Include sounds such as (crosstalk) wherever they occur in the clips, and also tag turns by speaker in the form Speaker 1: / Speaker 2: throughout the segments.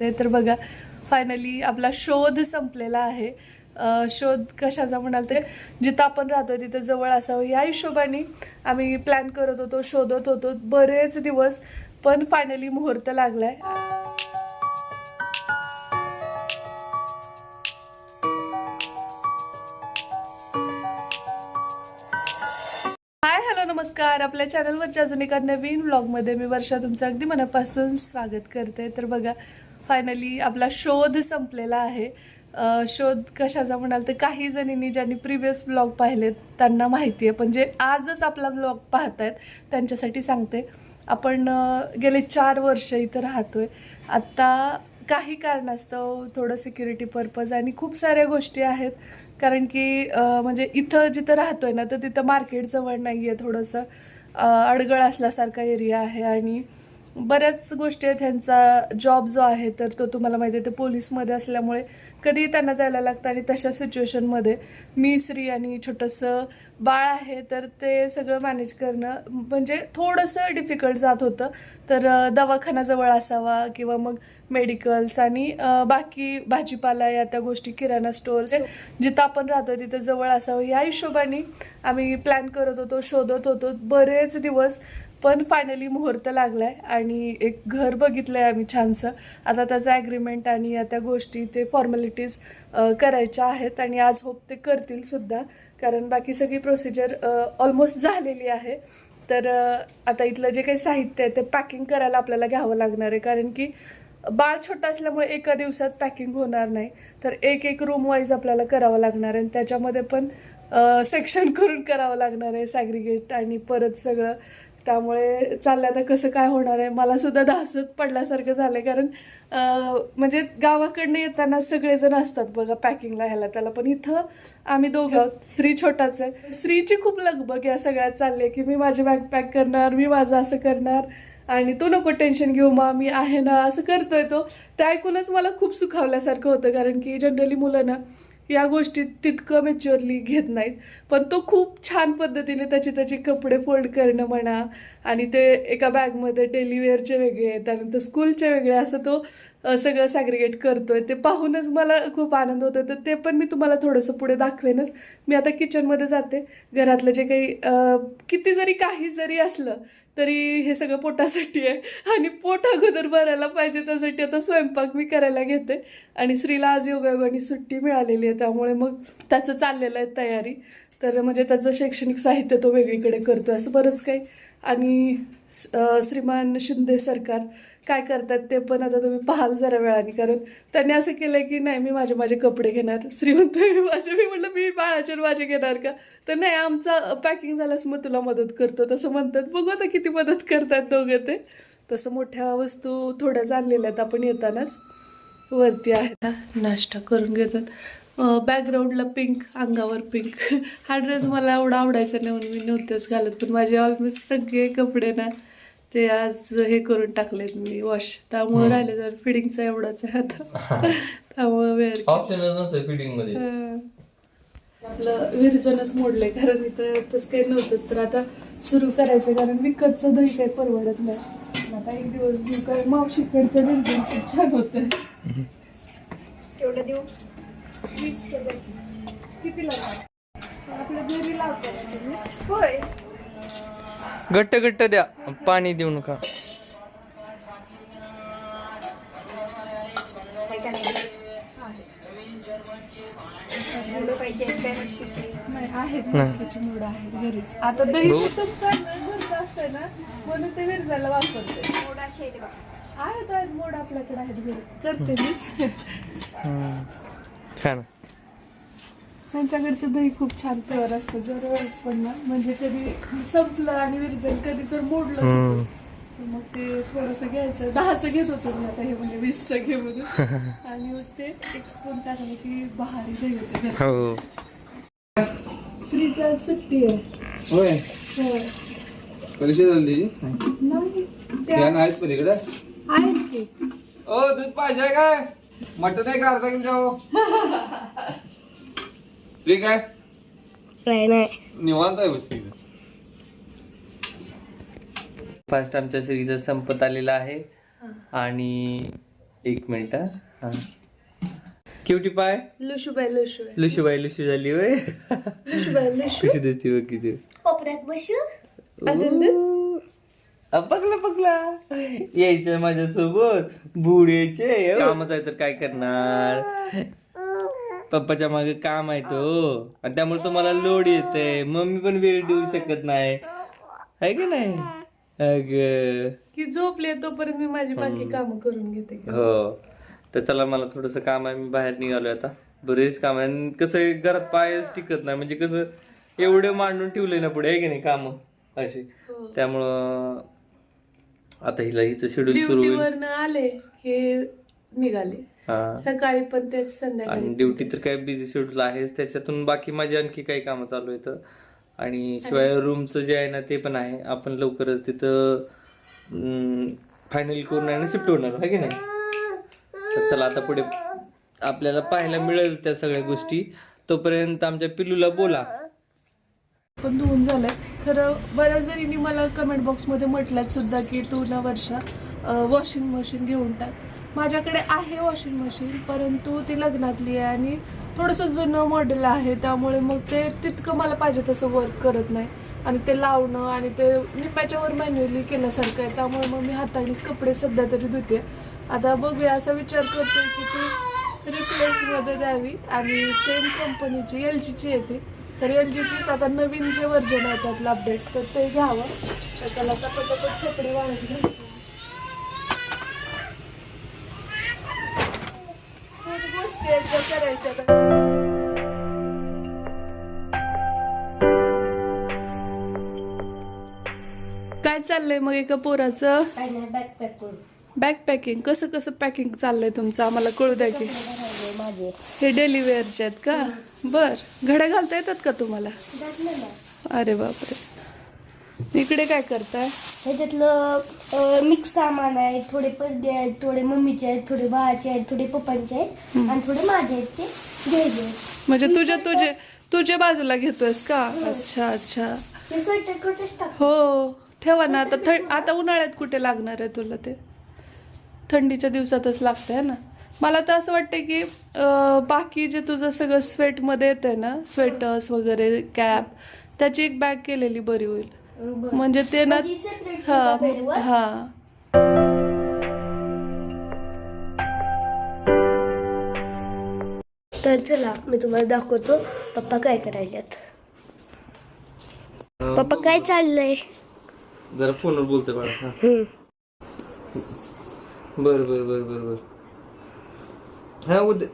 Speaker 1: ते तर बघा फायनली आपला शोध संपलेला आहे. शोध कशाचा म्हणाल तर जिथं आपण राहतो तिथं जवळ असावं. या हिशोबाने आम्ही प्लॅन करत होतो शोधत होतो बरेच दिवस पण फायनली मुहूर्त लागलाय. हाय हॅलो नमस्कार. आपल्या चॅनलवरच्या अजून एका नवीन ब्लॉगमध्ये मी वर्षा तुमचं अगदी मनापासून स्वागत करते. तर बघा फायनली आपला शोध संपलेला आहे. शोध कशाचा म्हणाल तर काही जणींनी ज्यांनी प्रिव्हियस ब्लॉग पाहिलेत त्यांना माहिती आहे. पण जे आजच आपला व्लॉग पाहतायत त्यांच्यासाठी सांगते. आपण गेले चार वर्ष इथं राहतो आहे आत्ता काही कारणास्तव थोडं सिक्युरिटी पर्पज आणि खूप साऱ्या गोष्टी आहेत. कारण की म्हणजे इथं जिथं राहतोय ना तर तिथं मार्केट जवळ नाही आहे थोडंसं अडगळ असल्यासारखा एरिया आहे. आणि बऱ्याच गोष्टी आहेत. त्यांचा जॉब जो आहे तर तो तुम्हाला माहिती आहे ते पोलीसमध्ये असल्यामुळे कधी त्यांना जायला लागतं आणि तशा सिच्युएशनमध्ये मी स्त्री आणि छोटंसं बाळ आहे तर ते सगळं मॅनेज करणं म्हणजे थोडंसं डिफिकल्ट जात होतं. तर दवाखाना जवळ असावा किंवा मग मेडिकल्स आणि बाकी भाजीपाला या त्या गोष्टी किराणा स्टोअर्स जिथं आपण राहतो तिथं जवळ असावं. या हिशोबाने आम्ही प्लॅन करत होतो शोधत होतो. बरेच दिवस पण फायनली मुहूर्त लागलाय आणि एक घर बघितलंय आम्ही छानसं. आता त्याचं ॲग्रीमेंट आणि या त्या गोष्टी ते फॉर्मॅलिटीज करायच्या आहेत आणि आज होप ते करतील सुद्धा. कारण बाकी सगळी प्रोसिजर ऑलमोस्ट झालेली आहे. तर आता इथलं जे काही साहित्य आहे ते पॅकिंग करायला आपल्याला घ्यावं लागणार आहे. कारण की बाळ छोटं असल्यामुळे एका दिवसात पॅकिंग होणार नाही. तर एक एक रूम वाईज आपल्याला करावं लागणार आहे. आणि त्याच्यामध्ये पण सेक्शन (laughs) करून करावं लागणार आहे सॅग्रिगेट आणि परत सगळं. त्यामुळे चाललं आता कसं काय होणार आहे? मला सुद्धा धासत पडल्यासारखं झालंय. कारण म्हणजे गावाकडनं येताना सगळेजण असतात बघा पॅकिंगला ह्याला त्याला. पण इथं आम्ही दोघं आहोत. श्री छोटाच आहे. श्रीची खूप लगबग या सगळ्यात चालली की मी माझी बॅग पॅक करणार मी माझं असं करणार. आणि तू नको टेन्शन घेऊ मा मी आहे ना असं करतोय तो. ते ऐकूनच मला खूप सुखावल्यासारखं होतं. कारण की जनरली मुलं ना या गोष्टी तितकं मॅच्युअरली घेत नाहीत. पण तो खूप छान पद्धतीने त्याचे त्याचे कपडे फोल्ड करणं म्हणा आणि ते एका बॅगमध्ये डेली वेअरचे वेगळे त्यानंतर स्कूलचे वेगळे असं तो सगळं सॅग्रिगेट करतोय. ते पाहूनच मला खूप आनंद होतो तर ते पण मी तुम्हाला थोडंसं पुढे दाखवेनच. मी आता किचनमध्ये जाते. घरातलं जे काही किती जरी काही जरी असलं तरी हे सगळं पोटासाठी आहे. आणि पोट अगोदर भरायला पाहिजे त्यासाठी आता स्वयंपाक मी करायला घेते. आणि स्त्रीला आज योगायोगाने सुट्टी मिळालेली आहे त्यामुळे मग त्याचं चाललेलं आहे तयारी. तर म्हणजे त्याचं शैक्षणिक साहित्य तो वेगळीकडे करतो असं बरंच काही. आणि श्रीमान शिंदे सरकार काय करतात ते पण आता तुम्ही पाहाल जरा वेळाने. कारण त्यांनी असं केलं की नाही मी माझे माझे कपडे घेणार. श्रीमंत माझे. मी म्हटलं मी बाळाचे माझे घेणार का? तर नाही आमचा पॅकिंग झाल्यास मग तुला मदत करतो. तसं म्हणतात. बघू आता किती मदत करतात दोघं ते. तसं मोठ्या वस्तू थोड्या जाणलेल्या आहेत. आपण येतानाच वरती आहे नाश्ता करून घेतात बॅकग्राऊंडला पिंक अंगावर पिंक हा ड्रेस मला एवढा आवडायचा नाही म्हणून मी नव्हतेच घालत. पण माझे ऑलमोस्ट सगळे कपडे ना ते आज हे करून टाकलेत मी वॉश त्यामुळे राहिले तर फिडिंगचा एवढाच आहे आता. त्यामुळे वेअर
Speaker 2: ऑप्शनच नसतं फिटिंगमध्ये.
Speaker 1: आपलं विरजनच मोडलंय कारण इथं तसं काही नव्हतंच. तर आता सुरू करायचं कारण विकतचं दही काही परवडत नाही. आता एक दिवस घेऊ काय मावशीकडचं विरजन खूप छान होतं
Speaker 3: तेवढं देऊ?
Speaker 1: वीसचं दही. किती लागणार आपल्या घरी लावतो
Speaker 3: होय.
Speaker 2: घट्ट घट्ट द्या. पाणी देऊ नका.
Speaker 1: आता दही असतंय ना म्हणून ते वापरते आहेत आहेत मोड आपल्याकडे आहेत घरी. करते मी.
Speaker 2: छान.
Speaker 1: त्यांच्याकडचं दही खूप छान प्युअर असतं. जर वेळेस पण ना म्हणजे कधी संपलं आणि विरजन कधी जर मोडलं मग ते थोडंसं घ्यायचं. दहाचं घेत होतो मी आता हे म्हणजे वीसचं घे म्हणून. (laughs) आणि मग ते एक स्पून टाकलं की बहारी दही होते.
Speaker 2: हो.
Speaker 1: श्रीची आज सुट्टी आहे.
Speaker 4: होय. परीक्षा झाली?
Speaker 1: नाही
Speaker 4: पलीकडे?
Speaker 1: आहेत
Speaker 4: ओ दूध पाहिजे काय? मटन आहे का? अर्धा किलो. (laughs) श्री काय
Speaker 3: नाही.
Speaker 4: निवांत आहे बसती
Speaker 2: फास्ट आमच्या सिरीज संपत आलेला आहे. आणि एक मिनिट हा. हा क्युटी पाय
Speaker 1: लुशुबाई लुशुबाई.
Speaker 2: लुशीबाई लुशी झाली वय
Speaker 1: लुशुबाई लुशू.
Speaker 2: कशी दिसते बघ किती.
Speaker 3: कोपऱ्यात बसू?
Speaker 2: आ, पकला पकला यायचं माझ्यासोबत. बुडायचे कामच आहे तर काय करणार? पप्पाच्या मागे काम आहे तो. आणि त्यामुळे तुम्हाला लोड येते मम्मी पण वेळ देऊ शकत नाही. आहे की नाही? अग.
Speaker 1: की झोपले तोपर्यंत मी माझी बाकी कामं करून घेते
Speaker 2: हो. तर चला मला थोडस काम आहे. मी बाहेर निघालोय आता. बरेच काम आहे आणि कसं घरात पाय टिकत नाही. म्हणजे कसं एवढे मांडून ठेवले ना पुढे. आहे की नाही काम? अशी. त्यामुळं आता हिला हिचं शेड्यूल सुरू
Speaker 1: आले की निघाले.
Speaker 2: हा
Speaker 1: सकाळी पण तेच संध्याकाळी
Speaker 2: आणि ड्युटी तर काय बिझी शेड्यूल आहेच. त्याच्यातून बाकी माझी आणखी काही कामं चालू आहेत. आणि शिवाय रूमचं जे आहे ना ते पण आहे. आपण लवकरच तिथं फायनल करून आहे ना शिफ्ट होणार आहे की नाही? तर चला आता पुढे आपल्याला पाहायला मिळेल त्या सगळ्या गोष्टी. तोपर्यंत आमच्या पिल्लूला बोला.
Speaker 1: पण धुवून झालंय खरं बऱ्याच जणींनी मला कमेंट बॉक्समध्ये म्हटलं सुद्धा की तू ना वर्षा वॉशिंग मशीन घेऊन टाक. माझ्याकडे आहे वॉशिंग मशीन परंतु ती लग्नातली आहे आणि थोडंसं जुनं मॉडेल आहे त्यामुळे मग ते तितकं मला पाहिजे तसं वर्क करत नाही. आणि ते लावणं आणि ते निप्याच्यावर मॅन्युअली केल्यासारखं आहे त्यामुळे मग मी हातानेच कपडे सध्या तरी धुते. आता बघूया असा विचार करते की ती रिप्लेसमध्ये द्यावी आणि सेम कंपनीची एल जीची येते तर एल जीचीच आता नवीन जे व्हर्जन आहे त्यातलं अपडेट तर ते घ्यावं. तर त्याला आता पटापट कपडे वाळत काय चाललंय मग एका पोराचं? बॅग पॅकिंग कसं कसं पॅकिंग चाललंय तुमचं? आम्हाला कळू द्या की. हे डेली वेअरचे आहेत का? बर. घड्या घालता येतात का तुम्हाला? अरे बापरे. इकडे काय करताय?
Speaker 3: ह्याच्यातलं मिक्स सामान आहे थोडे पडदे आहेत थोडे मम्मीचे आहेत थोडे बाळाचे आहेत थोडे पप्पांचे आहेत आणि थोडे माझे आहेत ते घ्यायचे आहेत.
Speaker 1: म्हणजे तुझ्या तुझे तुझ्या बाजूला घेतोयस का? अच्छा अच्छा.
Speaker 3: ते स्वेटर कुठेच टाक.
Speaker 1: हो ठेवा ना. आता थंड आता उन्हाळ्यात कुठे लागणार आहे तुला ते? थंडीच्या दिवसातच लागतंय ना? मला तर असं वाटतं की अं, बाकी जे तुझं सगळं स्वेटमध्ये येतंय ना? स्वेटर्स वगैरे कॅप त्याची एक बॅग केलेली बरी होईल. म्हणजे ते ना हा. हा.
Speaker 3: तर चला मी तुम्हाला दाखवतो पप्पा काय करायल्यात. पप्पा काय चाललंय?
Speaker 2: जरा फोनवर बोलतोय बाळा हा. बर बर बर बर बर. हा उद्या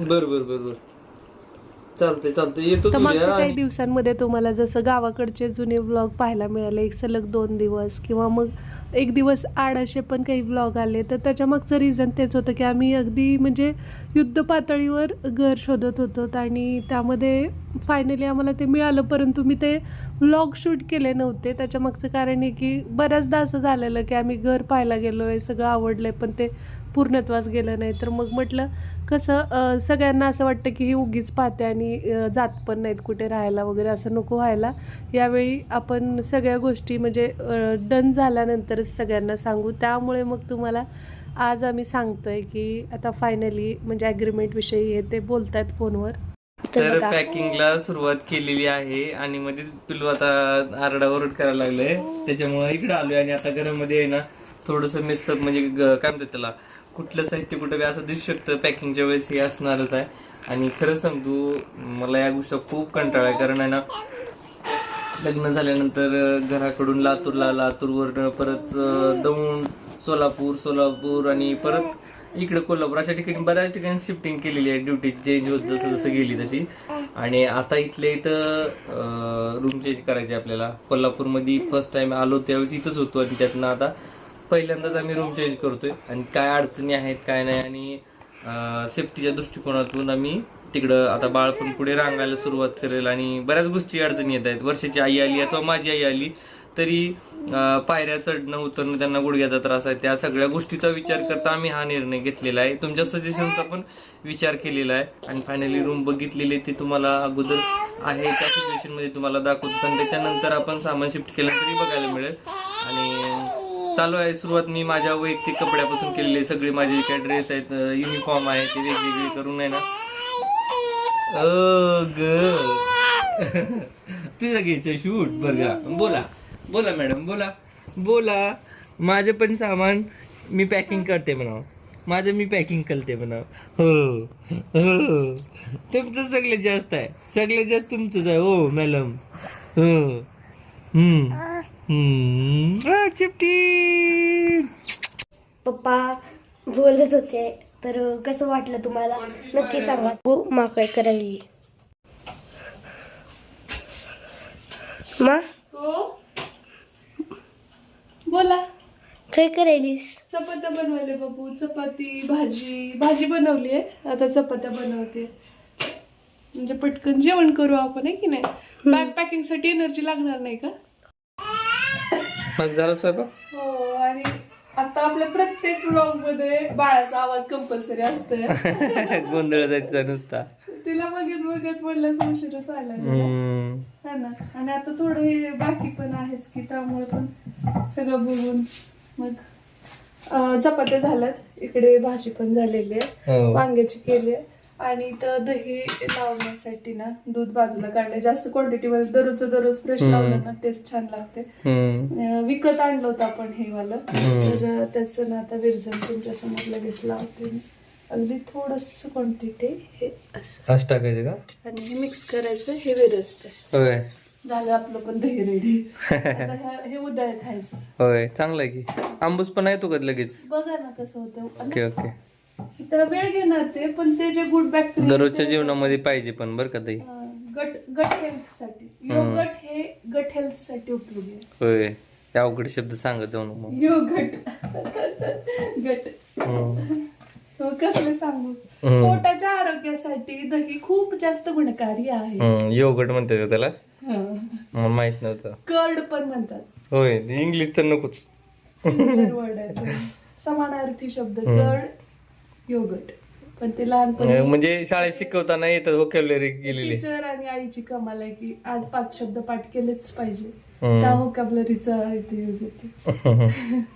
Speaker 2: बर बर बर बर. चालतंय चालतंय. येतो
Speaker 1: तर मागच्या
Speaker 2: तुझ्या
Speaker 1: काही दिवसांमध्ये तुम्हाला जसं गावाकडचे जुने व्लॉग पाहायला मिळाले एक सलग दोन दिवस किंवा मग एक दिवस आड असे पण काही व्लॉग आले तर त्याच्या मागचं रिझन तेच होतं की आम्ही अगदी म्हणजे युद्ध पातळीवर घर शोधत होतो आणि त्यामध्ये फायनली आम्हाला ते मिळालं परंतु मी ते व्लॉग शूट केले नव्हते. त्याच्या मागचं कारण आहे की बऱ्याचदा असं झालेलं की आम्ही घर पाहायला गेलो आहे सगळं आवडलं पण ते पूर्णत्वास गेलं नाही तर मग म्हटलं कसं सगळ्यांना असं वाटतं की ही उगीच पाहते आणि जात पण नाहीत कुठे राहायला वगैरे असं नको व्हायला. यावेळी आपण सगळ्या गोष्टी म्हणजे डन झाल्यानंतरच सगळ्यांना सांगू. त्यामुळे मग तुम्हाला आज आम्ही सांगतोय की आता फायनली म्हणजे ॲग्रीमेंट विषयी हे ते बोलतायत फोनवर.
Speaker 2: तर पॅकिंगला सुरुवात केलेली आहे आणि मध्येच पिल्लू आता आरडाओरड करायला लागलंय. त्याच्यामुळे इकडे आलोय आणि आता घरामध्ये आहे ना थोडस मिक्सअप म्हणजे काय म्हणतात त्याला? कुठलं साहित्य कुठं बी असं दिसू शकतं. पॅकिंगच्या वेळेस हे असणारच आहे. आणि खरं सांगतो मला या गोष्टीचा खूप कंटाळा आहे. कारण आहे ना लग्न झाल्यानंतर घराकडून लातूरला लातूरवरनं परत दौंड सोलापूर सोलापूर आणि परत इकडे कोल्हापूर अशा ठिकाणी बऱ्याच ठिकाणी शिफ्टिंग केलेली आहे. ड्युटी चेंज होत जसं जसं गेली तशी. आणि आता इथल्या इथं रूम चेंज करायची आपल्याला. कोल्हापूरमध्ये फर्स्ट टाइम आलो त्यावेळेस इथंच होतो आणि त्यातनं आता. पहिल्यांदाच आम्ही रूम चेंज करतोय. आणि काय अडचणी आहेत काय नाही आणि सेफ्टीच्या दृष्टिकोनातून आम्ही तिकडं आता बाळ पण पुढे रांगायला सुरुवात करेल आणि बऱ्याच गोष्टी अडचणी येत आहेत. वर्षाची आई आली अथवा माझी आई आली तरी पायऱ्या चढणं उतरणं त्यांना गुडघ्याचा त्रास आहे. त्या सगळ्या गोष्टीचा विचार करता आम्ही हा निर्णय घेतलेला आहे. तुमच्या सजेशनचा पण विचार केलेला आहे. आणि फायनली रूम बघितलेली आहे, ती तुम्हाला अगोदर आहे. त्या सिच्युएशनमध्ये तुम्हाला दाखवतो. आणि त्याच्यानंतर आपण सामान शिफ्ट केलं तरी बघायला मिळेल. आणि चालू आहे सुरुवात मी माझ्या वैयक्तिक कपड्यापासून केलेली आहे. सगळे माझे काय ड्रेस आहेत युनिफॉर्म आहे ते वेगवेगळे करून आहे ना. अ ग. (laughs) तुझं घ्यायचं शूट बरं बोला. बोला मॅडम बोला. बोला. माझं पण सामान मी पॅकिंग करते म्हणावं. माझं मी पॅकिंग करते म्हणा हो. हो. तुमचं सगळ्यात जास्त आहे. सगळ्यात जास्त तुमचंच आहे हो मॅडम हो.
Speaker 3: पप्पा बोलत होते तर कसं वाटलं तुम्हाला? नक्की सांगा. हो मा काय करायली? मा?
Speaker 1: हो. बोला.
Speaker 3: काय करायलीस?
Speaker 1: चपात्या बनवले बाबू. चपाती भाजी. भाजी बनवली आहे आता चपात्या बनवते. म्हणजे पटकन जेवण करू आपण आहे की नाही? बॅग पॅकिंगसाठी एनर्जी लागणार नाही का?
Speaker 2: मग झालं स्वयंपाक?
Speaker 1: हो आणि आता आपल्या प्रत्येक ब्लॉगमध्ये बाळाचा आवाज कंपल्सरी असतोय. (laughs)
Speaker 2: गोंधळ जायचा नुसता.
Speaker 1: तिला बघत बघत म्हणल्यास उशीरच आला
Speaker 2: हम्म.
Speaker 1: हा ना. आणि आता थोडं हे बाकी पण आहेच की त्यामुळे पण सगळं बघून मग अं, चपात्या झाल्यात. इकडे भाजी पण झालेली आहे.
Speaker 2: हो.
Speaker 1: वांग्याची केली आहे. आणि इथं दही लावण्यासाठी ना दूध बाजूला काढले जास्त क्वांटिटी मध्ये दररोजचं दररोज फ्रेश लावलं ना टेस्ट छान लागते. अं, विकत आणलं होतं आपण हे वालं. तर त्याचं ना आता विरजन तुमच्यासमोर लगेच लावते मी. अगदी थोडस क्वांटिटी हे असं.
Speaker 2: टाकायचं का?
Speaker 1: आणि हे मिक्स करायचं हे विरजतं
Speaker 2: होय.
Speaker 1: झालं आपलं पण दही रेडी (laughs) हे उद्या खायचं.
Speaker 2: होय चांगलं आहे की. आंबूस पण येतो का लगेच?
Speaker 1: बघा ना कसं होतं.
Speaker 2: Okay okay.
Speaker 1: त्याला वेळ घेणार ते पण ते जे गुड बॅक्टेरिया
Speaker 2: दररोजच्या जीवनामध्ये पाहिजे पण बरं का ताई.
Speaker 1: गट गट हेल्थसाठी. योगट हे गट हेल्थसाठी उपयोगी आहे.
Speaker 2: होय. त्या अवघड शब्द सांगत जाऊ नको
Speaker 1: योगट गट. हो, कसले सांगू? पोटाच्या आरोग्यासाठी दही खूप जास्त गुणकारी आहे.
Speaker 2: हम्म, योगट म्हणते का त्याला?
Speaker 1: हं.
Speaker 2: मला माहीत नव्हतं.
Speaker 1: कर्ड पण म्हणतात.
Speaker 2: होय इंग्लिश तर नकोच.
Speaker 1: Word आहे तो. समानार्थी शब्द कर्ड योगट. पण ते लहानपणी
Speaker 2: म्हणजे शाळेत शिकवताना येतात व्होकॅबलरी गेलेली.
Speaker 1: टीचर आणि आईची कमाल आहे की आज पाच शब्द पाठ केलेच पाहिजे. त्या व्होकॅबलरीचा इथे यूज होते. (laughs)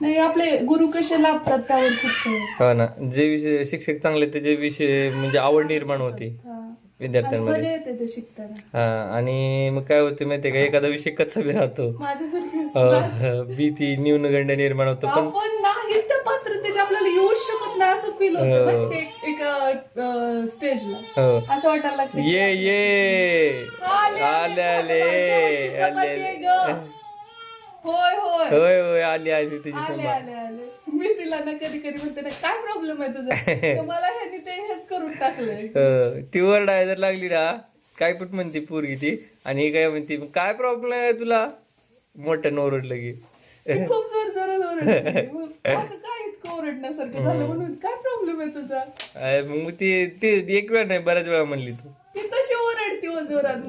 Speaker 1: नाही आपले गुरु कसे लाभतात त्यावर खूप काही. असतं.
Speaker 2: हो ना. जे विषय शिक्षक चांगले ते जे विषय म्हणजे आवड निर्माण होते
Speaker 1: हा. आणि
Speaker 2: विद्यार्थ्यांमध्ये.
Speaker 1: मजा येते ते शिकताना.
Speaker 2: हा आणि मग काय होते माहितीये का? एखादा विषय कच्चा बी राहतो.
Speaker 1: माझ्यासारखी.
Speaker 2: अ, भीती न्यूनगंड निर्माण होतो पण
Speaker 1: आपण नाहीच त्या पात्रतेचे आपल्याला येऊच शकत नाही असं फील होतं आहे? एक स्टेजला.
Speaker 2: हो.
Speaker 1: असं वाटायला लागतं
Speaker 2: ये ये.
Speaker 1: आले,
Speaker 2: आले. आले
Speaker 1: शेवटची
Speaker 2: आले.
Speaker 1: चपाती आहे
Speaker 2: आले
Speaker 1: ग. होय होय.
Speaker 2: होय होय. आली आली तुझी
Speaker 1: आले आले आले. मी तिला ना कधी कधी म्हणते ना काय प्रॉब्लेम आहे तुझा? तर (laughs) मला ह्यानी ते हेच करून टाकलंय.
Speaker 2: अ, ती ओरडाय जर लागली ना काय पण म्हणते पोरगी ती. आणि ही काय म्हणते काय प्रॉब्लेम आहे तुला? मोठ्यानं ओरडलं की.
Speaker 1: ती खूप जोर जोरात ओरडते (laughs) मग असं काय इतकं ओरडण्यासारखं झालं म्हणून काय प्रॉब्लेम आहे तुझा?
Speaker 2: मग ती ती एक वेळा नाही बऱ्याच वेळा म्हणली तू.
Speaker 1: ती तशी ओरडती हो जोरात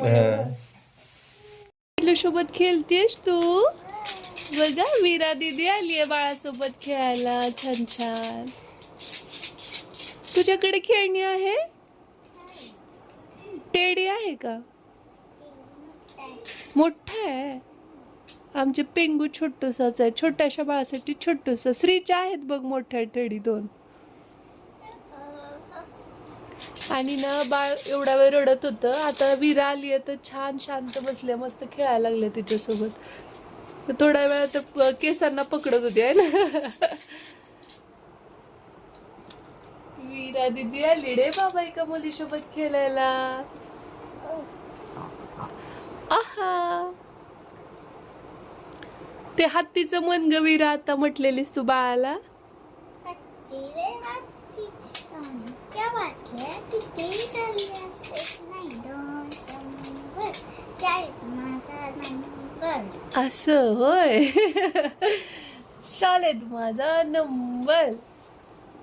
Speaker 1: मला सोबत खेळतेस तू? बघा वीरा दिदी आली आहे बाळासोबत खेळायला. छान छान. तुझ्याकडे खेळणी आहे? टेडी आहे का? मोठा आहे. आमचे पेंगू छोटूसाच आहे. छोट्याशा बाळासाठी छोटूसा. श्रीच्या आहेत बघ मोठ्या ठेडी दोन. आणि ना बाळ एवढा वेळ रडत होतं. आता विरा आली आहे तर छान शांत बसले मस्त खेळायला लागले तिच्यासोबत. तर थोड्या वेळात प- केसांना पकडत होती आहे ना? विरा दिदी आली रे बाबा एका मुलीसोबत खेळायला. आहा. ते हत्तीचं मन ग वीरा आता म्हटलेलीस तू बाळाला. असं होय. शाळेत माझा नंबर.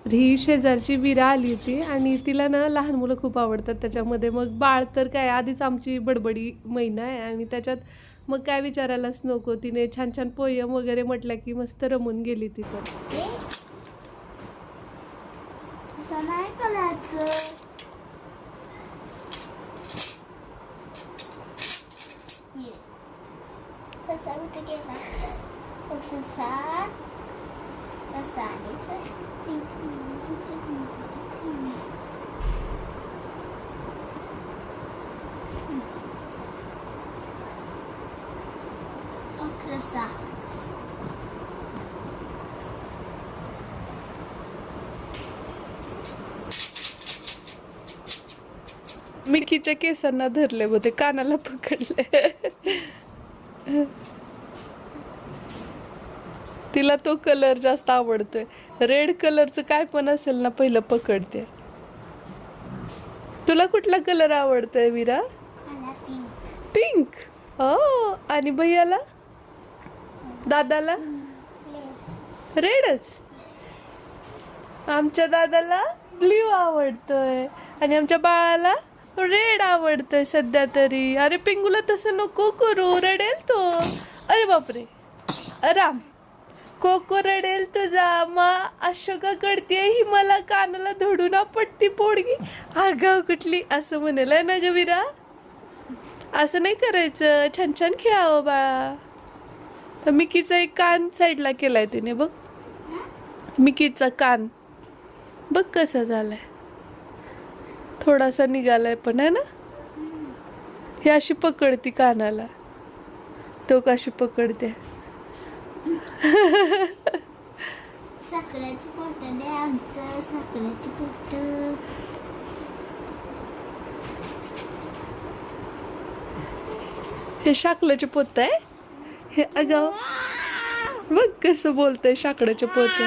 Speaker 1: ही शेजारची विरा आली होती आणि तिला ना लहान मुलं खूप आवडतात. त्याच्यामध्ये मग बाळ तर काय आधीच आमची बडबडी महिना आहे आणि त्याच्यात मग काय विचारायलाच नको. तिने छान छान पोयम वगैरे म्हटलं की मस्त रमून गेली ती पण
Speaker 5: हे असं नाही करायचं ये. कसा कुठे गेला कसा साडी सस्ती अकरा सात
Speaker 1: मिकीच्या केसांना धरले होते कानाला पकडले. तिला तो कलर जास्त आवडतोय. रेड कलरचं काय पण असेल ना पहिलं पकडते. तुला कुठला कलर आवडतोय विरा?
Speaker 5: पिंक
Speaker 1: हो आणि भैयाला? दादाला? रेडच. आमच्या दादाला ब्ल्यू आवडतोय. आणि आमच्या बाळाला रेड आवडतोय सध्या तरी. अरे पिंगूला तसं नको करू रडेल तो. अरे बापरे. राम. कोको रडेल तुझा. मा अशोका करते ही मला कानाला धडून पडती पोडगी आगाव कुठली? असं म्हणेल आहे ना ग विरा. असं नाही करायचं. छान छान खेळावं बाळा. तर मिकीचा एक कान साईडला केलाय तिने बघ. मिकीचा कान. बघ कसा झालाय. थोडासा निघालाय पण आहे ना? ही अशी पकडती कानाला. तो कशी पकडते.
Speaker 5: साखरेची पोट द्या आमचं साखरेची पोट.
Speaker 1: हे शाकल्याचे पोत आहे? हे अगाव बघ कसं बोलतंय शाकड्याचे पोत.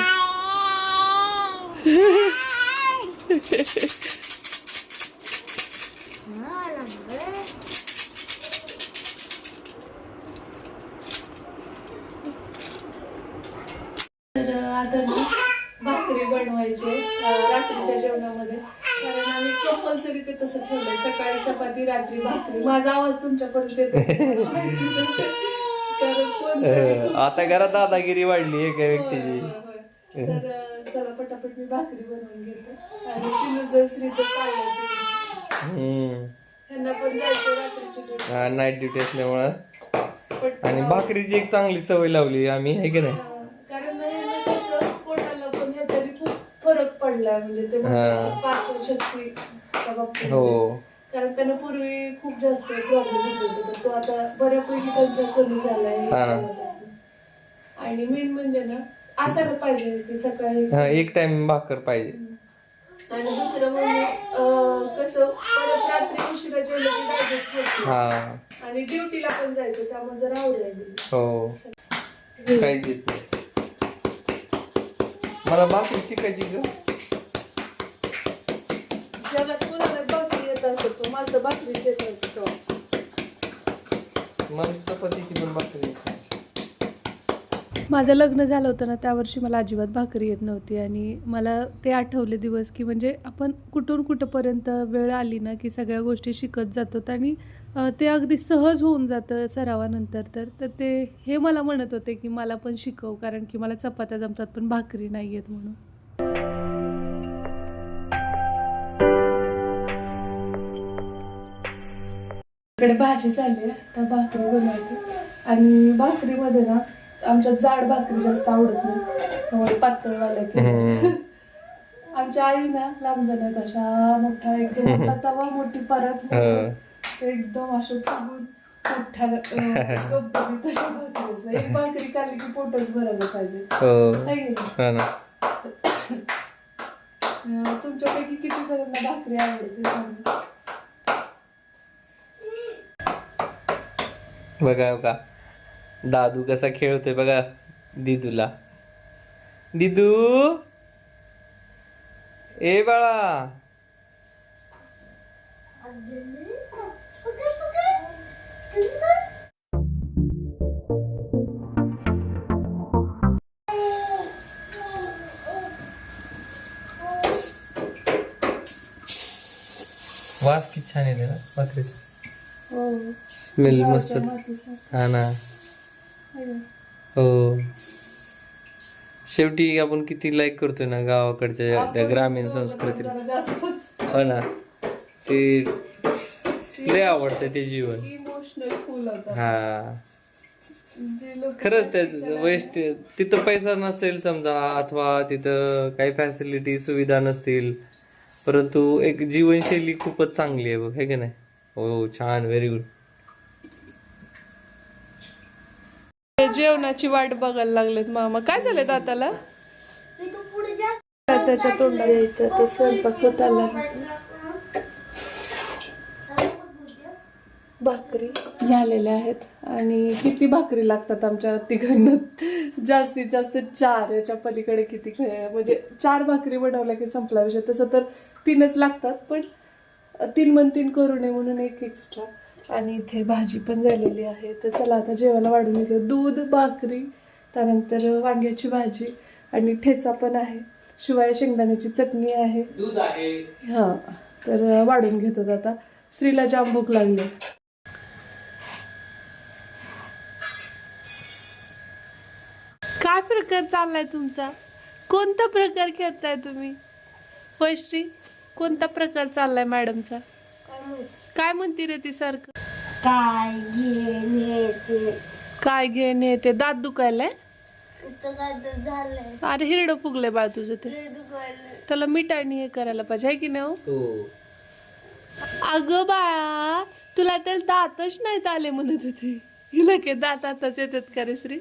Speaker 1: भाकरी बनवायचे रात्रीच्या जेवणामध्ये. कारण आम्ही कंपल्सरी ते तसं ठेवलंय. सकाळी चपाती रात्री भाकरी. माझा आवाज तुमच्यापर्यंत येतो (laughs)
Speaker 2: आता घरात दादागिरी वाढली एका व्यक्तीची.
Speaker 1: तर चला पटापट मी भाकरी बनवून घेते. आणि पिलूचं श्रीचं पाहिलं
Speaker 2: हम्म.
Speaker 1: त्यांना पण जायचं रात्रीची duty.
Speaker 2: हा नाईट ड्युटी असल्यामुळं.
Speaker 1: पटकन
Speaker 2: आणि भाकरीची एक चांगली सवय लावली आम्ही आहे की नाही?
Speaker 1: कारण यानं कसं पोटाला पण ह्याच्याने खूप फरक पडलाय म्हणजे ते
Speaker 2: हा.
Speaker 1: पाचन
Speaker 2: हो.
Speaker 1: कारण त्यानं पूर्वी खूप जास्त प्रॉब्लेम होत होते तर तो आता बऱ्यापैकी त्यांचा कमी झालाय. हे.
Speaker 2: हा.
Speaker 1: झाल्यापासून. आणि मेन म्हणजे ना असायला पाहिजे की सकाळी
Speaker 2: हा एक टाइम भाकर पाहिजे.
Speaker 1: आणि दुसरं म्हणजे अं, कसं परत रात्री उशिरा जेवलं की डायजेस्ट होत.
Speaker 2: हा.
Speaker 1: नाही. आणि ड्युटीला पण जायचं त्यामुळे जरा आवडायला
Speaker 2: हो. काहीच येत नाही. मला भाकरी शिकायची ग.
Speaker 1: जगात कोणाला येत असत तो मला तर भाकरीच येत नव्हती तेव्हा.
Speaker 2: मला चपातीची पण भाकरी येत.
Speaker 1: माझं लग्न झालं होतं ना त्या वर्षी मला अजिबात भाकरी येत नव्हती आणि मला ते आठवले दिवस की म्हणजे आपण कुठून कुठंपर्यंत वेळ आली ना की सगळ्या गोष्टी शिकत जातो आणि अं, ते अगदी सहज होऊन जातं सरावानंतर तर तर ते हे मला म्हणत होते की मला पण शिकव कारण की मला चपात्या जमतात पण भाकरी नाही येत म्हणून इकडे भाजी झाली तर भाकरी बनवायची आणि भाकरीमध्ये ना आमच्यात जाड भाकरी जास्त आवडत नाही त्यामुळे पातळवाल्या केल्या. (laughs) आमच्या आई ना लांब जाण्यात अशा मोठा एकदम तवा मोठी परत
Speaker 2: हं.
Speaker 1: ते एकदम असं फुगून मोठ्या अं, गबगबीत अशा भाकरी असतात. एक (laughs) भाकरी खाल्ली की पोटच भरायला पाहिजे
Speaker 2: हो
Speaker 1: की नाही?
Speaker 2: ना
Speaker 1: अं, तुमच्यापैकी किती जणांना भाकरी आवडते सांगा
Speaker 2: बघा बघा. दादू कसा खेळतोय बघा दिदूला. दिदू! ए बाळा! वास किती छान येते ना
Speaker 1: बकरीचा.
Speaker 2: स्मेल मस्त हा ना. हो. शेवटी आपण किती लाईक करतोय ना गावाकडच्या त्या ग्रामीण
Speaker 1: जास्तच.
Speaker 2: हो ना. ते लय आवडतं ते जीवन.
Speaker 1: इमोशनल
Speaker 2: हा. खरंच ते वेस्ट तिथं पैसा नसेल समजा अथवा तिथं काही फॅसिलिटी सुविधा नसतील. परंतु एक जीवनशैली खूपच चांगली आहे बघ हे की नाही? हो छान व्हेरी गुड
Speaker 1: जेवणाची वाट बघायला लागलेत मामा. काय झालं दाताला?
Speaker 3: मी तू पुढे जा
Speaker 1: त्याच्या तोंडात यायचं तर स्वयंपाक होत आला भाकरी. झालेल्या आहेत. आणि किती भाकरी लागतात आमच्या तिघांना? जास्तीत जास्त चार याच्या पलीकडे किती म्हणजे चार भाकरी बनवल्या की संपला विषय. तसं तर तीनच लागतात पण तीन मन तीन करू नये म्हणून एक एक्स्ट्रा आणि इथे भाजी पण झालेली आहे. तर चला आता जेवायला वाढून येते. दूध भाकरी त्यानंतर वांग्याची भाजी आणि ठेचा पण आहे. शिवाय शेंगदाण्याची चटणी आहे.
Speaker 2: दूध आहे.
Speaker 1: हा तर वाढून घेतात आता. स्त्रीला जाम भूक लागली. काय प्रकार चाललाय तुमचा? कोणता प्रकार खेळताय तुम्ही? होय श्री कोणता प्रकार चाललाय मॅडमचा? काय म्हणती रे ती सारखं?
Speaker 3: काय घे ने ते.
Speaker 1: काय घे ने ते? दात दुखायलाय?
Speaker 3: इथं काय तर झालंय.
Speaker 1: अरे हिरडं फुगलंय बाळ तुझं ते.
Speaker 3: लय दुखायलंय.
Speaker 1: त्याला मिठाणी हे करायला पाहिजे आहे की नाही हो?
Speaker 2: हो.
Speaker 1: अगं बाळा तुला तर दातच नाहीत आले म्हणत होते. हिला के दात आताच येतात का रे श्री?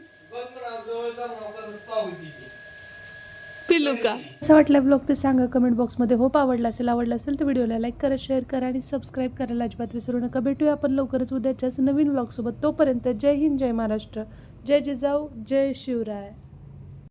Speaker 1: पिलू का? असं वाटलं ब्लॉग ते सांगा कमेंट बॉक्समध्ये होप आवडला असेल आवडला असेल तर व्हिडिओला लाईक करा शेअर करा आणि सबस्क्राईब करायला अजिबात विसरू नका. भेटूया आपण लवकरच उद्याच्याच नवीन ब्लॉगसोबत तोपर्यंत जय हिंद जय महाराष्ट्र. जय जिजाऊ जय शिवराय.